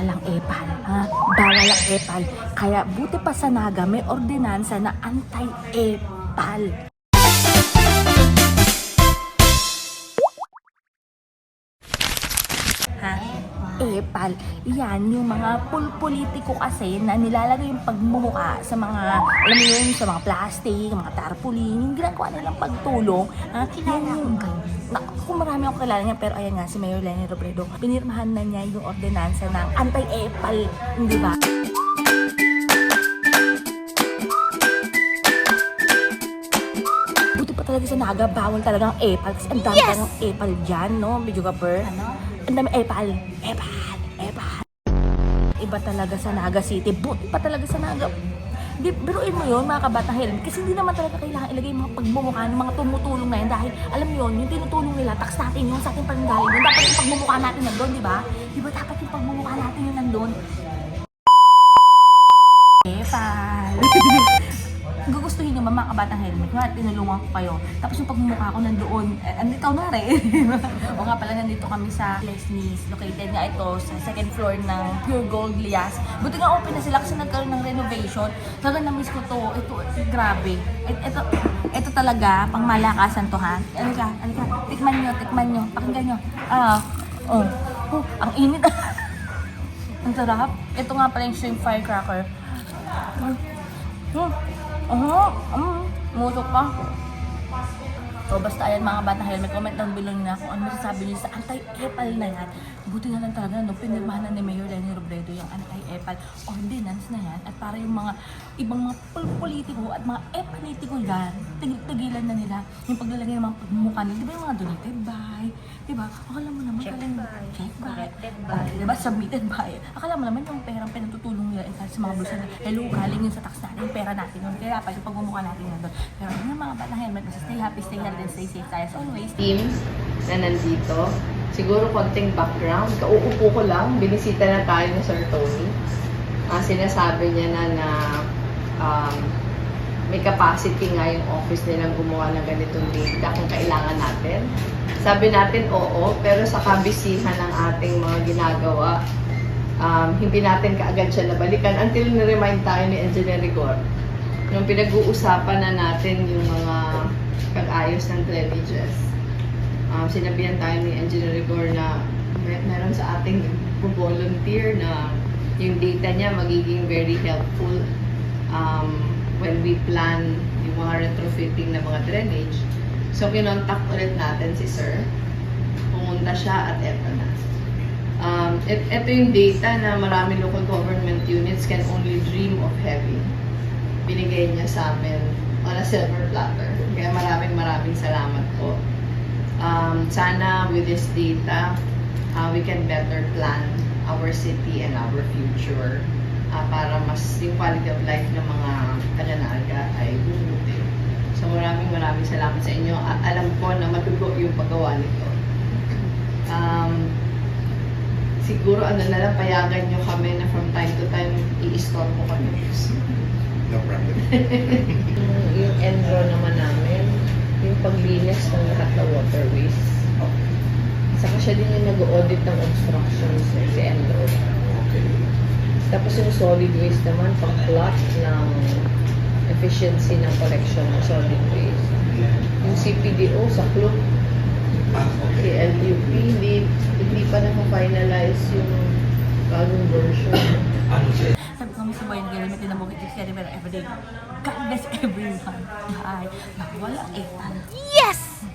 bawal ang epal. Ha? Bawal ang epal. Kaya buti pa sa Naga, may ordinansa na anti-epal. Epal. Yan, yung mga pulpolitiko kasi na nilalagay yung pagmumuka sa mga, alam mo yun, sa mga plastic, mga tarpaulin, yung ginagawa nilang pagtulong. Ha? Yan yung, na, kung marami akong kilala niya, pero ayan nga, si Mayor Lenny Robredo, pinirmahan na niya yung ordinansa ng anti-epal, di ba? Talaga sa Naga, bawal talaga ang epal. Kasi ang dami Yes! talagang epal dyan, no? Medyo kapar. Ano? Ang dami epal. Epal. Epal. Iba talaga sa Naga City. Buti pa talaga sa Naga. Di, biruin mo yun, mga kabatang helmet. Kasi hindi naman talaga kailangan ilagay yung mga pagmumukha ng mga tumutulong na yun. Dahil, alam mo yun, yung tinutulong nila, tax natin yun sa ating pananggaling yun. Dapat yung pagmumukha natin nandun, di ba? Di ba dapat yung pagmumukha natin yun nandun? Mga kabatang helmet? Nga, tinulungan ko kayo. Tapos yung pagmumukha ko nandoon, eh, andito na rin. o nga pala, nandito kami sa Leslie's. Located nga ito sa second floor ng Pure Gold Lias. Buti nga open na sila kasi nagkaroon ng renovation. Talaga na-miss ko to. Ito, grabe. Ito, ito talaga, pang malakasan to ha. Ano ka, ano ka, tikman nyo, tikman nyo, pakinggan nyo. Ah, oh, oh ang init. ang sarap. Ito nga pala yung shrimp firecracker. Mm. Mm. Oo, um, musok pa. So basta ayan mga bata helmet, comment down below na kung ano masasabi niyo sa anti-epal na yan. Buti na lang talaga no, pinirmahan na ni Mayor Lenny Robredo yung anti-epal ordinance na yan at para yung mga ibang mga pol- politiko at mga epanitiko yan, tig- tigilan na nila yung paglalagay ng mga pagmumukha nila. Di ba yung mga donated by? Di ba? Akala mo naman Check galing- by, check by, corrected by. Ah, di ba? Submitted by. Akala mo naman yung perang pinatutulong nila in fact, sa mga bulsa na, hello, galing yun sa tax natin, yung pera natin yun. Kaya pa yung pagmumukha natin yun doon. Pero yung mga bata helmet, basta stay happy, stay healthy, stay safe tayo as always. teams na nandito. Siguro konting background. Kauupo ko lang, binisita na tayo ni Sir Tony. Ah, sinasabi niya na na um, may capacity nga yung office nilang gumawa ng ganitong data kung kailangan natin. Sabi natin oo, pero sa kabisihan ng ating mga ginagawa, um, hindi natin kaagad siya nabalikan until na-remind tayo ni Engineer Rigor. Nung pinag-uusapan na natin yung mga pag-ayos ng drainages, um, sinabihan tayo ni Engineer Rigor na may, meron sa ating volunteer na yung data niya magiging very helpful um, when we plan yung mga retrofitting na mga drainage. So, kinontak ulit natin si Sir. Pumunta siya at eto na. Um, et, ito yung data na marami local government units can only dream of having. Binigay niya sa amin on a silver platter. Kaya maraming maraming salamat po. Um, sana with this data, uh, we can better plan our city and our future uh, para mas yung quality of life ng mga taga-naga ay bumuti. So maraming maraming salamat sa inyo. A- alam ko na matugo yung paggawa nito. Um, siguro ano na lang, payagan nyo kami na from time to time i-store mo kami. No problem. yung, enro naman namin, yung paglinis ng lahat ng waterways. Siya din yung nag-audit ng obstructions eh, si Enro. Okay. Tapos yung solid waste naman, pang-plot ng efficiency ng collection ng solid waste. Yung CPDO sa club, Ah, okay. si LUP, hindi, hindi pa na-finalize yung bagong version. Ano siya? Sabi ko sa boy, nag-helmet din ang bukit kasi pero everyday. God bless everyone. Bawal ang epal. Yes!